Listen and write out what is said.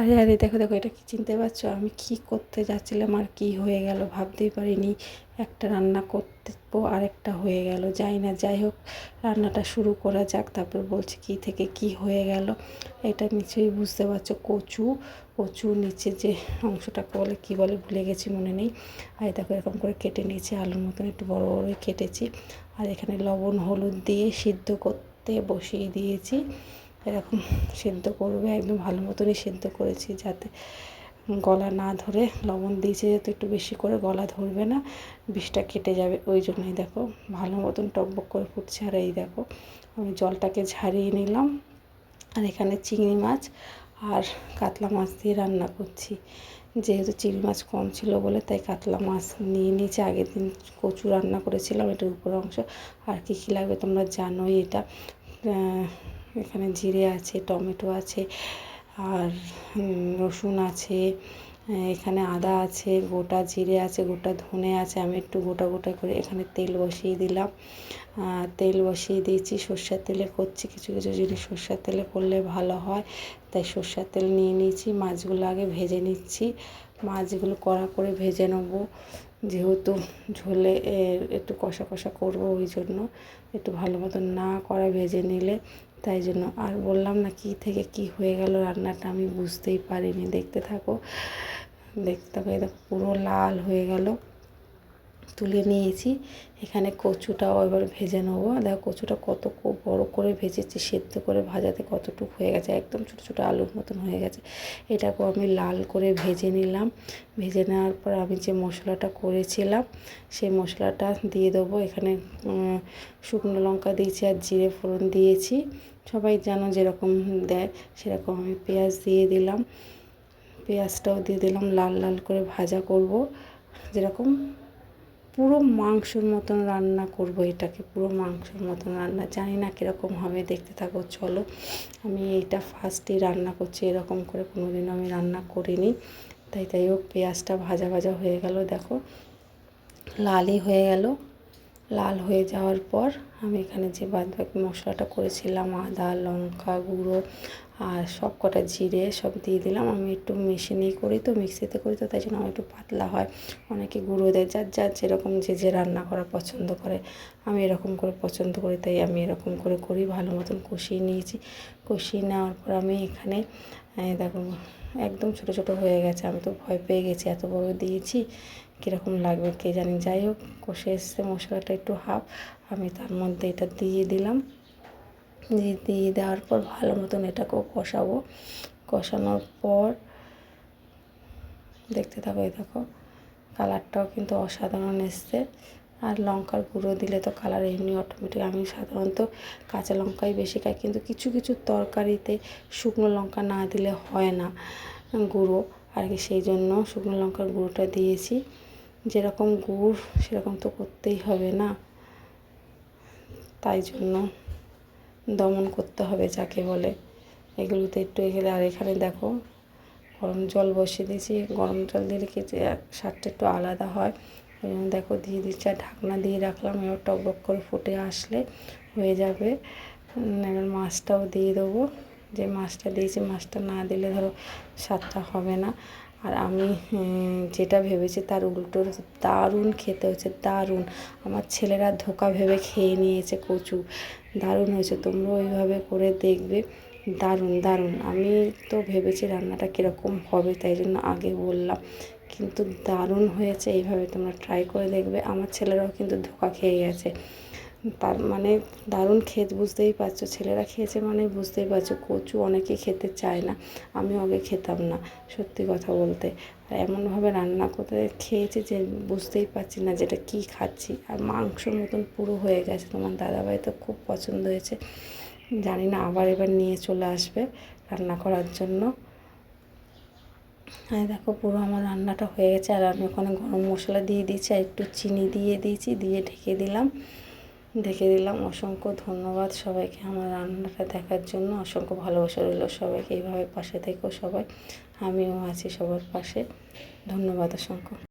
আরে আরে, দেখো দেখো, এটা কি চিনতে পারছ? আমি কি করতে যাচ্ছিলাম আর কি হয়ে গেল ভাবতেই পারিনি। একটা রান্না করতে আরেকটা হয়ে গেল। যাই না, যাই হোক, রান্নাটা শুরু করা যাক। তারপর বলছি কি থেকে কি হয়ে গেল। এটা নিশ্চয়ই বুঝতে পারছ, কচু। কচু নিচে যে অংশটাকে বলে, কী বলে ভুলে গেছি, মনে নেই। আর দেখো, এরকম করে কেটে নিয়েছি, আলুর মতন একটু বড় বড় কেটেছি। আর এখানে লবণ, হলুদ দিয়ে সিদ্ধ করতে বসিয়ে দিয়েছি। এরকম সেদ্ধ করবে, একদম ভালো মতনই সেদ্ধ করেছি যাতে গলা না ধরে লবণ দিয়েছে যেহেতু একটু বেশি করে গলা ধরবে না, বিষটা কেটে যাবে ওই জন্যই দেখো। ভালো মতন টকবক করে ফুটছে আর এই দেখো, আমি জলটাকে ঝারিয়ে নিলাম। আর এখানে চিংড়ি মাছ আর কাতলা মাছ দিয়ে রান্না করছি। যেহেতু চিংড়ি মাছ কম ছিল বলে তাই কাতলা মাছ নিয়ে নিয়েছি। আগের দিন কচু রান্না করেছিলাম, এটার উপর অংশ। আর কী কী লাগবে তোমরা জানোই এটা। এখানে জিরে আছে, টমেটো আছে, আর রসুন আছে, এখানে আদা আছে, গোটা জিরে আছে, গোটা ধনে আছে, আমি একটু গোটা গোটা করে এখানে তেল বসিয়ে দিলাম। তেল বসিয়ে দিয়েছি, সর্ষের তেলে করছি, কিছু কিছু জিনিস সর্ষের তেলে করলে ভালো হয়। তাই সর্ষের তেল নিয়ে নিয়েছি, মাছগুলো আগে ভেজে নিচ্ছি। মাছগুলো কড়া করে ভেজে নেব, যেহেতু ঝোলে একটু কষা কষা করব ওই জন্য, একটু ভালো মতন না করা ভেজে নিলে তাই জন্য আর বললাম না কী থেকে কি হয়ে গেল রান্নাটা, আমি বুঝতেই পারিনি। দেখতে থাকো। দেখতে থাকো এটা পুরো লাল হয়ে গেল। তুলে নিয়েছি। এখানে কচুটাও এবার ভেজে নেব। দেখো, কচুটা কত বড় করে ভেজেছি, সেদ্ধ করে ভাজাতে কতটুকু হয়ে গেছে, একদম ছোটো ছোটো আলুর মতন হয়ে গেছে। এটাকেও আমি লাল করে ভেজে নিলাম। ভেজে নেওয়ার পর আমি যে মশলাটা করেছিলাম, সেই মশলাটা দিয়ে দেবো। এখানে শুকনো লঙ্কা দিয়েছি আর জিরে ফোড়ন দিয়েছি। সবাই যেন যেরকম দেয়, সেরকম আমি পেঁয়াজ দিয়ে দিলাম। পেঁয়াজটাও দিয়ে দিলাম, লাল লাল করে ভাজা করব। যেরকম পুরো মাংসর মতন রান্না করব এটাকে, পুরো মাংসর মতন রান্না। জানি না কীরকম হবে, দেখতে থাকো, চলো। আমি এইটা ফার্স্টে রান্না করছি, এরকম করে কোনো দিনও আমি রান্না করিনি। তাই তাই হোক, পেঁয়াজটা ভাজা ভাজা হয়ে গেল, দেখো। লালই হয়ে গেল। লাল হয়ে যাওয়ার পর আমি এখানে যে বাদ বাকি মশলাটা করেছিলাম, আদা, লঙ্কা গুঁড়ো আর সব কটা জিরে সব দিয়ে দিলাম। আমি একটু মেশিনেই করি তো, মিক্সিতে করি তো, তাই জন্য আমার একটু পাতলা হয়। অনেকে গুঁড়ো দেয়, যার যার যেরকম যে যে রান্না করা পছন্দ করে। আমি এরকম করে পছন্দ করি, তাই আমি এরকম করে করি, ভালো মতন কষিয়ে নিয়েছি। কষিয়ে নেওয়ার পর আমি এখানে দেখো, একদম ছোটো ছোটো হয়ে গেছে। আমি তো ভয় পেয়ে গেছি, এত বড় দিয়েছি কীরকম লাগবে কে জানি। যাই হোক, কষে এসছে মশলাটা একটু হাফ। আমি তার মধ্যে এটা দিয়ে দিলাম। দিয়ে দিয়ে দেওয়ার পর ভালো মতন এটাকেও কষাবো। কষানোর পর দেখতে থাকো, এই দেখো, কালারটাও কিন্তু অসাধারণ এসছে। আর লঙ্কার গুঁড়ো দিলে তো কালার এমনি অটোমেটিক আমি সাধারণত কাঁচা লঙ্কাই বেশি খাই, কিন্তু কিছু কিছু তরকারিতে শুকনো লঙ্কা না দিলে হয় না গুঁড়ো। আর কি সেই জন্য শুকনো লঙ্কার গুঁড়োটা দিয়েছি। যেরকম গুড়, সেরকম তো করতেই হবে না। তাই জন্য দমন করতে হবে যাকে বলে। এগুলোতে একটু এখানে আর এখানে দেখো, গরম জল বসিয়ে দিয়েছি। গরম জল দিলে কি স্বাদটা একটু আলাদা হয়। ওই জন্য দেখো, দিয়ে দিচ্ছি আর ঢাকনা দিয়ে রাখলাম। এবার টকবক করে ফুটে আসলে হয়ে যাবে। এবার মাছটাও দিয়ে দেবো। যে মাছটা দিয়েছি, মাছটা না দিলে ধরো স্বাদটা হবে না। আর আমি যেটা ভেবেছি তার উল্টো দারুণ খেতে হচ্ছে দারুণ। আমার ছেলেরা ধোকা ভেবে খেয়ে নিয়েছে কচু। দারুণ হয়েছে, তোমরাও ওইভাবে করে দেখবে। দারুণ দারুণ। আমি তো ভেবেছি রান্নাটা কীরকম হবে, তাই জন্য আগে বললাম। কিন্তু দারুণ হয়েছে, এইভাবে তোমরা ট্রাই করে দেখবে। আমার ছেলেরাও কিন্তু ধোকা খেয়ে গেছে। তার মানে দারুণ খেত বুঝতেই পারছ, ছেলেরা খেয়েছে মানে বুঝতেই পারছ, কচু অনেকে খেতে চায় না, আমিও আগে খেতাম না, সত্যি কথা বলতে। আর এমনভাবে রান্না করতে খেয়েছি যে বুঝতেই পারছি না যেটা কী খাচ্ছি। আর মাংসর মতন পুরো হয়ে গেছে, তোমার দাদাভাই তো খুব পছন্দ হয়েছে। জানি না, আবার এবার নিয়ে চলে আসবে রান্না করার জন্য। আর দেখো পুরো আমার রান্নাটা হয়ে গেছে, আর আমি ওখানে গরম মশলা দিয়ে দিয়েছি, আর একটু চিনি দিয়ে দিয়েছি, দিয়ে ঢেকে দিলাম। দেখে দিলাম। অসংখ্য ধন্যবাদ সবাইকে আমার রান্নাটা দেখার জন্য। অসংখ্য ভালোবাসা রইল সবাইকে। এইভাবে পাশে থেকেও সবাই। আমিও আছি সবার পাশে। ধন্যবাদ অসংখ্য।